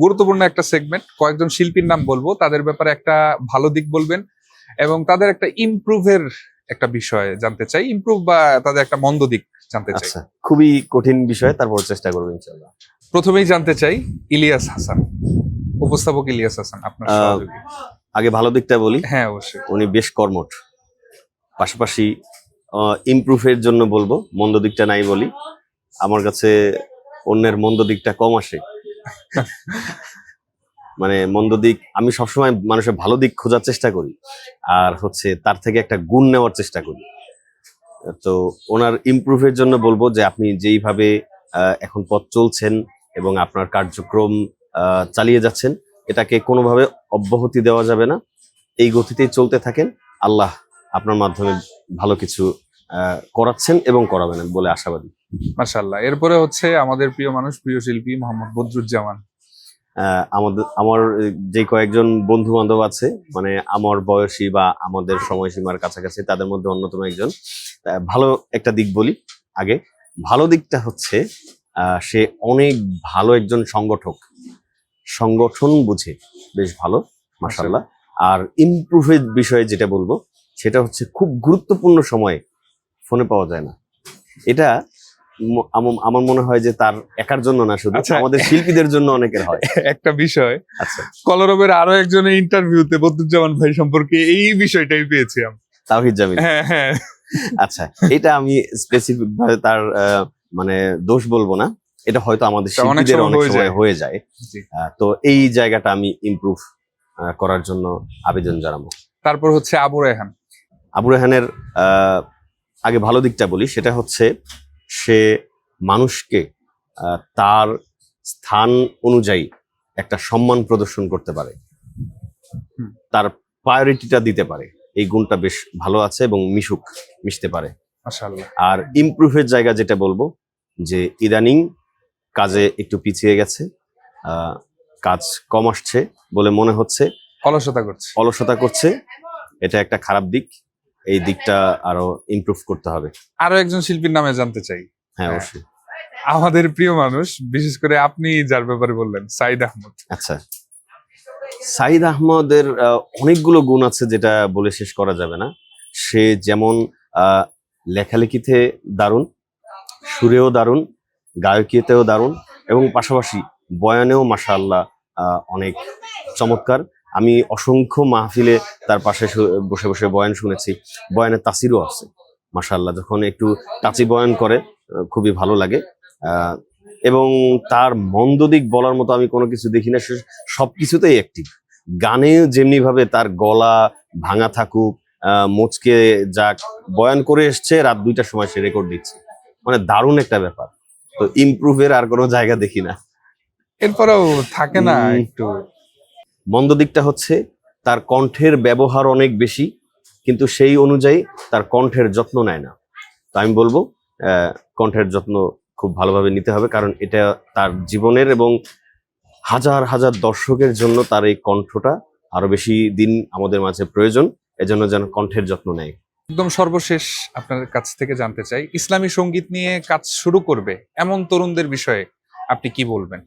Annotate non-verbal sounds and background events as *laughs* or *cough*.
গুরুত্বপূর্ণ একটা সেগমেন্ট কয়েকজন শিল্পীর নাম বলব। তাদের ব্যাপারে একটা ভালো দিক বলবেন এবং তাদের একটা ইমপ্রুভের একটা বিষয় জানতে চাই। ইমপ্রুভ বা তাদের একটা মন্দ দিক জানতে চাই। আচ্ছা খুবই কঠিন বিষয় তারপর চেষ্টা করব প্রথমেই জানতে চাই ইলিয়াস হাসান। উপস্থাপক ইলিয়াস হাসান আপনার সহযোগী। আগে ভালো দিকটা বলি। হ্যাঁ অবশ্যই। উনি বেশ কর্মঠ। পাশাপাশি ইমপ্রুভের জন্য বলব মন্দ দিকটা নাই বলি। আমার কাছে অন্যের মন্দ দিকটা কম আসে। মানে মন্দ দিক, আমি সবসময় মানুষের ভালো দিক খোঁজার চেষ্টা করি, আর হচ্ছে তার থেকে একটা গুণ নেওয়ার চেষ্টা করি। তো ওনার ইমপ্রুভের জন্য বলব যে আপনি যেইভাবে এখন পথ চলছেন এবং আপনার কার্যক্রম চালিয়ে যাচ্ছেন, এটাকে কোনোভাবে অব্যাহতি দেওয়া যাবে না। এই গতিতেই চলতে থাকেন। আল্লাহ আপনার মাধ্যমে ভালো কিছু করাচ্ছেন এবং করাবেন বলে আশাবাদী। মাশাল্লাহ এরপরে হচ্ছে আমাদের প্রিয় মানুষ প্রিয় শিল্পী মোহাম্মদ বদরুজ্জামান। আমাদের আমার যে কয়েকজন বন্ধু বান্ধব আছে মানে আমার বয়সী বা আমাদের সময়সীমার কাছাকাছি তাদের মধ্যে অন্যতম একজন। ভালো একটা দিক বলি আগে। ভালো দিকটা হচ্ছে সে অনেক ভালো একজন সংগঠক। সংগঠন বুঝে বেশ ভালো মাসাল্লাহ আর ইমপ্রুভের বিষয়ে যেটা বলব সেটা হচ্ছে খুব গুরুত্বপূর্ণ সময়ে ফোনে পাওয়া যায় না। এটা আমার মনে হয় যে তার একার জন্য না শুধু আচ্ছা। আমাদের শিল্পীদের জন্য অনেকের হয়। *laughs* একটা বিষয়। আচ্ছা। কলরবের আরও একজনের ইন্টারভিউতে বদরুজ্জামান ভাই সম্পর্কে এই বিষয়টাই পেয়েছি আমি। তাওহিদ জামিল। হ্যাঁ হ্যাঁ। আচ্ছা এটা আমি স্পেসিফিক ভাবে তার মানে দোষ বলব না। এটা হয়তো আমাদের শিল্পীদের অনেক হয়ে সময় যায়। হয়ে যায়। তো এই জায়গাটা আমি ইমপ্রুভ করার জন্য আবেদন জানাব। তারপর হচ্ছে আবু রেহান। আবু রেহানের আহ, আগে ভালো দিকটা বলি সেটা হচ্ছে সে মানুষকে তার স্থান অনুযায়ী একটা সম্মান প্রদর্শন করতে পারে। তার প্রায়োরিটিটা দিতে পারে। এই গুণটা বেশ ভালো আছে এবং মিশুক মিশতে পারে। আর ইমপ্রুভের জায়গা যেটা বলব যে ইদানিং কাজে একটু পিছিয়ে গেছে কাজ কম আসছে বলে মনে হচ্ছে। অলসতা করছে। অলসতা করছে। এটা একটা খারাপ দিক। এই দিকটা আরও ইমপ্রুভ করতে হবে। আরও একজন শিল্পীর নামে জানতে চাই। হ্যাঁ। অবশ্যই। আমাদের প্রিয় মানুষ বিশেষ করে আপনি যার ব্যাপারে বললেন সাইদ আহমদ। আচ্ছা। সাইদ আহমদের অনেকগুলো গুণ আছে যেটা বলে শেষ করা যাবে না। সে যেমন লেখালেখিতে দারুণ সুরেও দারুণ গায়কিতেও দারুণ এবং পাশাপাশি বয়ানেও মাশাআল্লাহ অনেক চমৎকার। আমি অসংখ্য মাহফিলে তার পাশে বসে বসে বয়ান শুনেছি। বয়ানের তাসিরও আছে মাশাআল্লাহ। যখন একটু টাচি বয়ান করে খুবই ভালো লাগে। এবং তার মন্দ দিক বলার মতো আমি কোনো কিছু দেখি না। সে সবকিছুতেই অ্যাক্টিভ গানে যেমনি ভাবে তার গলা ভাঙা থাকুক আহ, মুচকে যাক বয়ান করে এসছে রাত দুইটার সময় সে রেকর্ড দিচ্ছে। মানে দারুণ একটা ব্যাপার। তো ইমপ্রুভের আর কোনো জায়গা দেখি না। এরপরেও থাকে না একটু। মন্দ দিকটা হচ্ছে তার কণ্ঠের ব্যবহার অনেক বেশি, কিন্তু সেই অনুযায়ী তার কণ্ঠের যত্ন নেয় না। তো আমি বলব কণ্ঠের যত্ন খুব ভালোভাবে নিতে হবে, কারণ এটা তার জীবনের এবং হাজার হাজার দর্শকের জন্য তার এই কণ্ঠটা আরও বেশি দিন আমাদের মাঝে প্রয়োজন, এজন্য যেন কণ্ঠের যত্ন নেয়। একদম সর্বশেষ আপনার কাছ থেকে জানতে চাই, ইসলামী সংগীত নিয়ে কাজ শুরু করবে এমন তরুণদের বিষয়ে আপনি কি বলবেন?